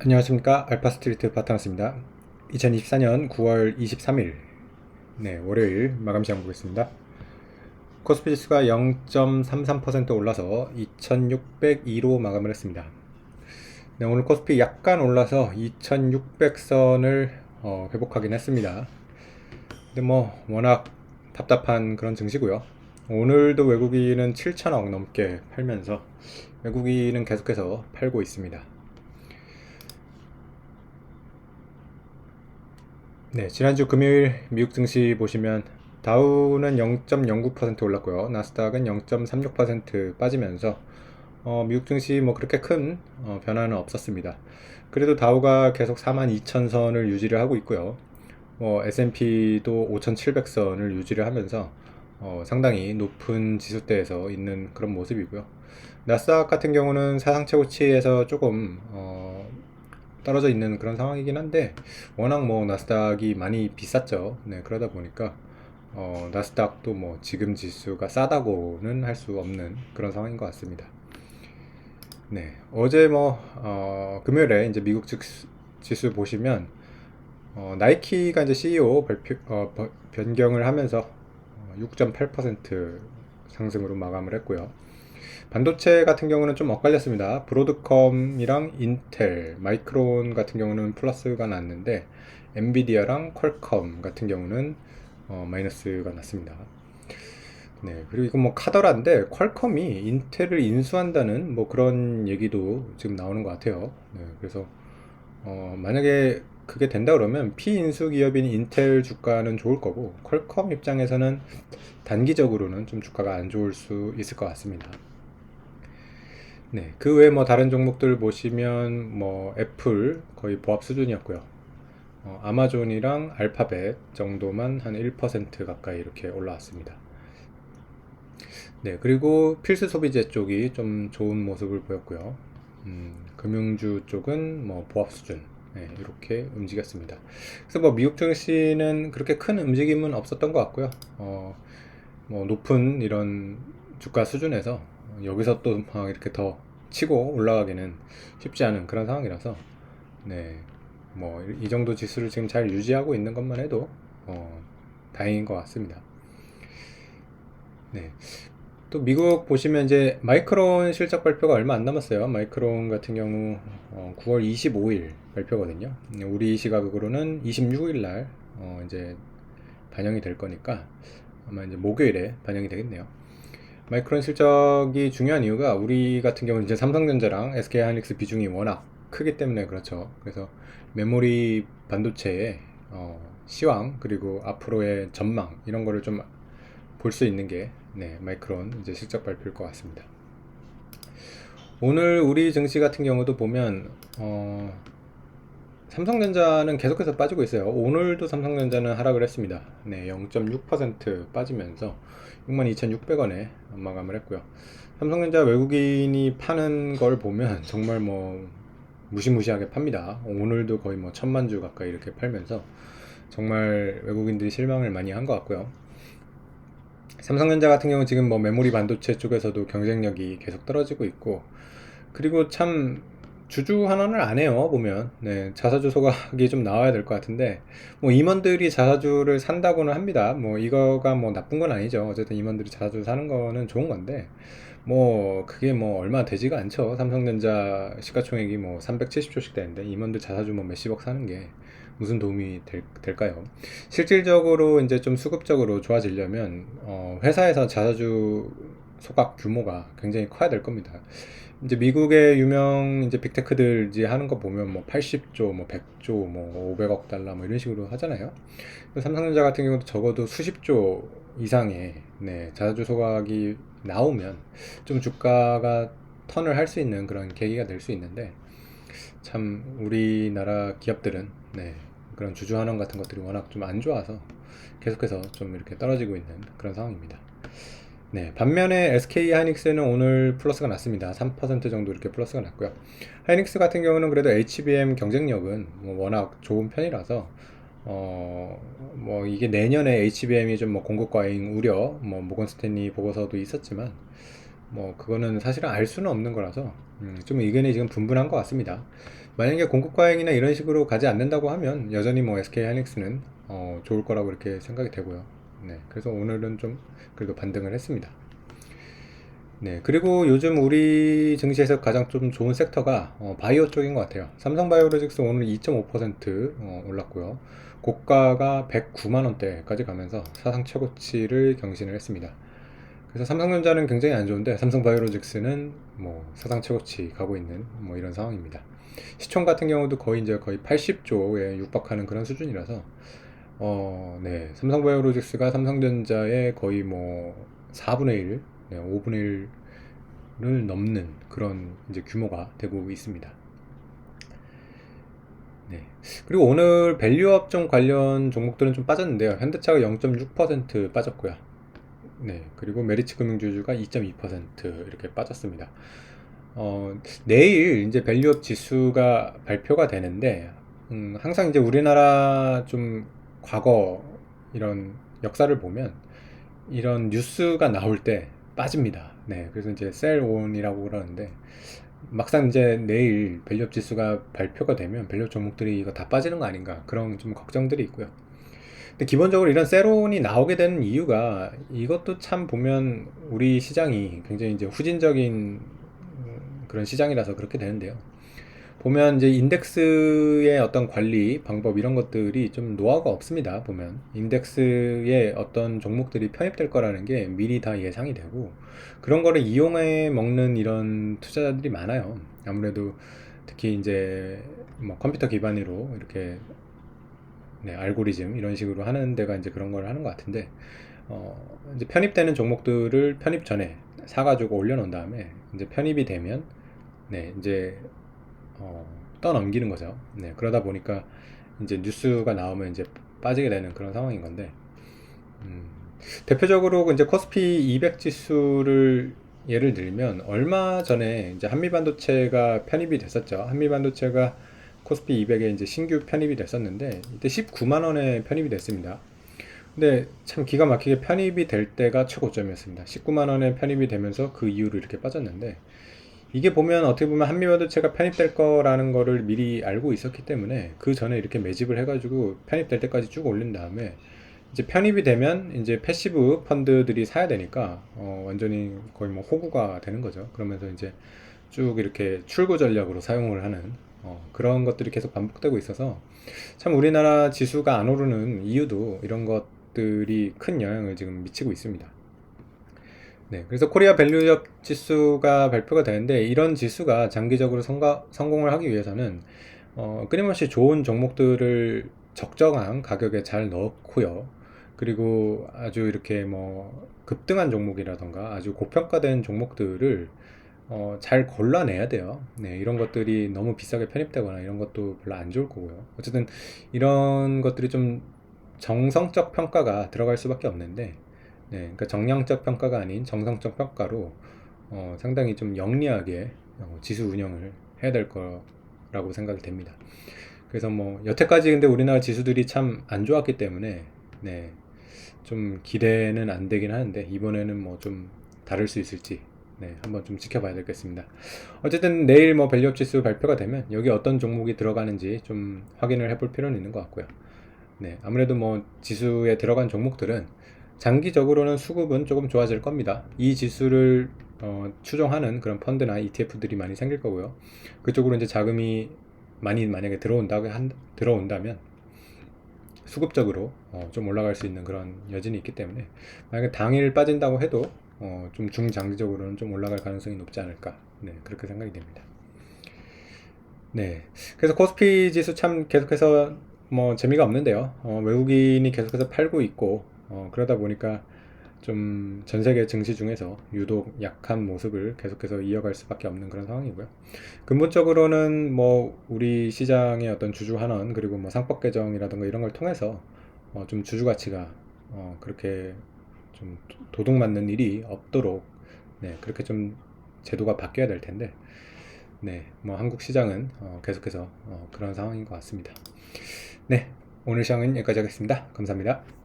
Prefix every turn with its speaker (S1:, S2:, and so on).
S1: 안녕하십니까. 알파스트리트 바타나스입니다. 2024년 9월 23일 네 월요일 마감 시간 보겠습니다. 코스피 지수가 0.33% 올라서 2602로 마감을 했습니다. 네, 오늘 코스피 약간 올라서 2600선을 어, 회복하긴 했습니다. 근데 뭐 워낙 답답한 그런 증시고요. 오늘도 외국인은 7천억 넘게 팔면서 외국인은 계속해서 팔고 있습니다 네, 지난주 금요일 미국 증시 보시면 다우는 0.09% 올랐고요. 나스닥은 0.36% 빠지면서 어, 미국 증시 뭐 그렇게 큰 어, 변화는 없었습니다. 그래도 다우가 계속 42,000선을 유지를 하고 있고요. 뭐 S&P도 5,700선을 유지를 하면서 어, 상당히 높은 지수대에서 있는 그런 모습이고요. 나스닥 같은 경우는 사상 최고치에서 조금 어, 떨어져 있는 그런 상황이긴 한데 워낙 뭐 나스닥이 많이 비쌌죠. 네, 그러다 보니까 어, 나스닥도 뭐 지금 지수가 싸다고는 할 수 없는 그런 상황인 것 같습니다. 네, 어제 뭐 어, 금요일에 이제 미국 지수 보시면 어, 나이키가 이제 CEO 발표, 어, 변경을 하면서 6.8% 상승으로 마감을 했고요. 반도체 같은 경우는 좀 엇갈렸습니다. 브로드컴이랑 인텔, 마이크론 같은 경우는 플러스가 났는데 엔비디아랑 퀄컴 같은 경우는 어, 마이너스가 났습니다. 네, 그리고 이건 뭐 카더라인데 퀄컴이 인텔을 인수한다는 뭐 그런 얘기도 지금 나오는 것 같아요. 네, 그래서 어, 만약에 그게 된다 그러면 피인수 기업인 인텔 주가는 좋을 거고 퀄컴 입장에서는 단기적으로는 좀 주가가 안 좋을 수 있을 것 같습니다. 네, 그 외에 뭐 다른 종목들 보시면 뭐 애플 거의 보합 수준이었고요. 어, 아마존이랑 알파벳 정도만 한 1% 가까이 이렇게 올라왔습니다. 네, 그리고 필수 소비재 쪽이 좀 좋은 모습을 보였고요. 음, 금융주 쪽은 뭐 보합 수준 네, 이렇게 움직였습니다. 그래서 뭐 미국 증시는 그렇게 큰 움직임은 없었던 것 같고요. 어, 뭐 높은 이런 주가 수준에서 여기서 또 막 이렇게 더 치고 올라가기는 쉽지 않은 그런 상황이라서 네. 뭐 이 정도 지수를 지금 잘 유지하고 있는 것만 해도 어, 다행인 것 같습니다. 네. 또 미국 보시면 이제 마이크론 실적 발표가 얼마 안 남았어요. 마이크론 같은 경우 어, 9월 25일 발표거든요. 우리 시각으로는 26일 날 어, 이제 반영이 될 거니까 아마 이제 목요일에 반영이 되겠네요. 마이크론 실적이 중요한 이유가 우리 같은 경우는 이제 삼성전자랑 SK 하이닉스 비중이 워낙 크기 때문에 그렇죠. 그래서 메모리 반도체의 어, 시황 그리고 앞으로의 전망 이런 거를 좀 볼 수 있는 게 네, 마이크론 이제 실적 발표일 것 같습니다. 오늘 우리 증시 같은 경우도 보면 어, 삼성전자는 계속해서 빠지고 있어요. 오늘도 삼성전자는 하락을 했습니다. 네, 0.6% 빠지면서 62,600원에 마감을 했고요. 삼성전자 외국인이 파는 걸 보면 정말 뭐 무시무시하게 팝니다. 오늘도 거의 뭐 천만 주 가까이 이렇게 팔면서 정말 외국인들이 실망을 많이 한 것 같고요. 삼성전자 같은 경우 지금 뭐 메모리 반도체 쪽에서도 경쟁력이 계속 떨어지고 있고 그리고 참 주주 환원을 안 해요 보면. 네, 자사주 소각이 좀 나와야 될 것 같은데 뭐 임원들이 자사주를 산다고는 합니다. 뭐 이거가 뭐 나쁜 건 아니죠. 어쨌든 임원들이 자사주 사는 거는 좋은 건데 뭐 그게 뭐 얼마 되지가 않죠. 삼성전자 시가총액이 뭐 370조씩 되는데 임원들 자사주 뭐 몇십억 사는 게 무슨 도움이 될, 될까요? 실질적으로 이제 좀 수급적으로 좋아지려면 어, 회사에서 자사주 소각 규모가 굉장히 커야 될 겁니다. 이제 미국의 유명 이제 빅테크들 이제 하는 거 보면 뭐 80조, 뭐 100조, 뭐 500억 달러 뭐 이런 식으로 하잖아요. 삼성전자 같은 경우도 적어도 수십조 이상의 네, 자주 소각이 나오면 좀 주가가 턴을 할 수 있는 그런 계기가 될 수 있는데 참 우리나라 기업들은 네, 그런 주주 환원 같은 것들이 워낙 좀 안 좋아서 계속해서 좀 이렇게 떨어지고 있는 그런 상황입니다. 네, 반면에 SK 하이닉스는 오늘 플러스가 났습니다. 3% 정도 이렇게 플러스가 났고요. 하이닉스 같은 경우는 그래도 HBM 경쟁력은 뭐 워낙 좋은 편이라서 어, 뭐 이게 내년에 HBM이 좀 뭐 공급 과잉 우려, 뭐 모건 스탠리 보고서도 있었지만 뭐 그거는 사실은 알 수는 없는 거라서 음, 좀 의견이 지금 분분한 것 같습니다. 만약에 공급 과잉이나 이런 식으로 가지 않는다고 하면 여전히 뭐 SK 하이닉스는 어, 좋을 거라고 이렇게 생각이 되고요. 네, 그래서 오늘은 좀 그래도 반등을 했습니다. 네, 그리고 요즘 우리 증시에서 가장 좀 좋은 섹터가 어, 바이오 쪽인 것 같아요. 삼성바이오로직스 오늘 2.5% 어, 올랐고요. 고가가 109만 원대까지 가면서 사상 최고치를 경신을 했습니다. 그래서 삼성전자는 굉장히 안 좋은데 삼성바이오로직스는 뭐 사상 최고치 가고 있는 뭐 이런 상황입니다. 시총 같은 경우도 거의 이제 거의 80조에 육박하는 그런 수준이라서 어, 네. 삼성바이오로직스가 삼성전자의 거의 뭐 4분의 1, 네, 5분의 1을 넘는 그런 이제 규모가 되고 있습니다. 네. 그리고 오늘 밸류업종 관련 종목들은 좀 빠졌는데요. 현대차가 0.6% 빠졌고요. 네. 그리고 메리츠 금융주주가 2.2% 이렇게 빠졌습니다. 어, 내일 이제 밸류업 지수가 발표가 되는데, 음, 항상 이제 우리나라 좀 과거 이런 역사를 보면 이런 뉴스가 나올 때 빠집니다. 네. 그래서 이제 셀온이라고 그러는데, 막상 이제 내일 밸류업 지수가 발표가 되면 밸류업 종목들이 이거 다 빠지는 거 아닌가 그런 좀 걱정들이 있고요. 근데 기본적으로 이런 세론이 나오게 되는 이유가 이것도 참 보면 우리 시장이 굉장히 이제 후진적인 그런 시장이라서 그렇게 되는데요. 보면 이제 인덱스의 어떤 관리 방법 이런 것들이 좀 노하우가 없습니다. 보면 인덱스에 어떤 종목들이 편입될 거라는 게 미리 다 예상이 되고 그런 거를 이용해 먹는 이런 투자자들이 많아요. 아무래도 특히 이제 뭐 컴퓨터 기반으로 이렇게 네, 알고리즘 이런 식으로 하는 데가 이제 그런 걸 하는 것 같은데 어, 이제 편입되는 종목들을 편입 전에 사가지고 올려놓은 다음에 이제 편입이 되면 네 이제 어, 떠넘기는 거죠. 네, 그러다 보니까 이제 뉴스가 나오면 이제 빠지게 되는 그런 상황인 건데, 음, 대표적으로 이제 코스피 200 지수를 예를 들면 얼마 전에 이제 한미 반도체가 편입이 됐었죠. 한미 반도체가 코스피 200에 이제 신규 편입이 됐었는데 이때 19만 원에 편입이 됐습니다. 근데 참 기가 막히게 편입이 될 때가 최고점이었습니다. 19만 원에 편입이 되면서 그 이후로 이렇게 빠졌는데 이게 보면 어떻게 보면 한미반도체가 편입될 거라는 거를 미리 알고 있었기 때문에 그 전에 이렇게 매집을 해가지고 편입될 때까지 쭉 올린 다음에 이제 편입이 되면 이제 패시브 펀드들이 사야 되니까 어 완전히 거의 뭐 호구가 되는 거죠. 그러면서 이제 쭉 이렇게 출구 전략으로 사용을 하는 어 그런 것들이 계속 반복되고 있어서 참 우리나라 지수가 안 오르는 이유도 이런 것들이 큰 영향을 지금 미치고 있습니다. 네, 그래서 코리아 밸류업 지수가 발표가 되는데 이런 지수가 장기적으로 성가, 성공을 하기 위해서는 어, 끊임없이 좋은 종목들을 적정한 가격에 잘 넣고요. 그리고 아주 이렇게 뭐 급등한 종목이라던가 아주 고평가된 종목들을 어, 잘 골라내야 돼요. 네, 이런 것들이 너무 비싸게 편입되거나 이런 것도 별로 안 좋을 거고요. 어쨌든 이런 것들이 좀 정성적 평가가 들어갈 수밖에 없는데 네, 그러니까 정량적 평가가 아닌 정성적 평가로 어, 상당히 좀 영리하게 어, 지수 운영을 해야 될 거라고 생각이 됩니다. 그래서 뭐 여태까지 근데 우리나라 지수들이 참 안 좋았기 때문에 네, 좀 기대는 안 되긴 하는데 이번에는 뭐 좀 다를 수 있을지 네, 한번 좀 지켜봐야 되겠습니다. 어쨌든 내일 뭐 밸류업 지수 발표가 되면 여기 어떤 종목이 들어가는지 좀 확인을 해볼 필요는 있는 것 같고요. 네, 아무래도 뭐 지수에 들어간 종목들은 장기적으로는 수급은 조금 좋아질 겁니다. 이 지수를 어, 추종하는 그런 펀드나 ETF들이 많이 생길 거고요. 그쪽으로 이제 자금이 많이 만약에 들어온다고 한, 들어온다면 수급적으로 어, 좀 올라갈 수 있는 그런 여진이 있기 때문에 만약에 당일 빠진다고 해도 어, 좀 중장기적으로는 좀 올라갈 가능성이 높지 않을까 네, 그렇게 생각이 됩니다. 네, 그래서 코스피 지수 참 계속해서 뭐 재미가 없는데요. 어, 외국인이 계속해서 팔고 있고 어, 그러다 보니까 좀 전 세계 증시 중에서 유독 약한 모습을 계속해서 이어갈 수밖에 없는 그런 상황이고요. 근본적으로는 뭐 우리 시장의 어떤 주주 환원 그리고 뭐 상법 개정이라든가 이런 걸 통해서 어, 좀 주주 가치가 어, 그렇게 좀 도둑 맞는 일이 없도록 네, 그렇게 좀 제도가 바뀌어야 될 텐데 네, 뭐 한국 시장은 어, 계속해서 어, 그런 상황인 것 같습니다. 네, 오늘 시장은 여기까지 하겠습니다. 감사합니다.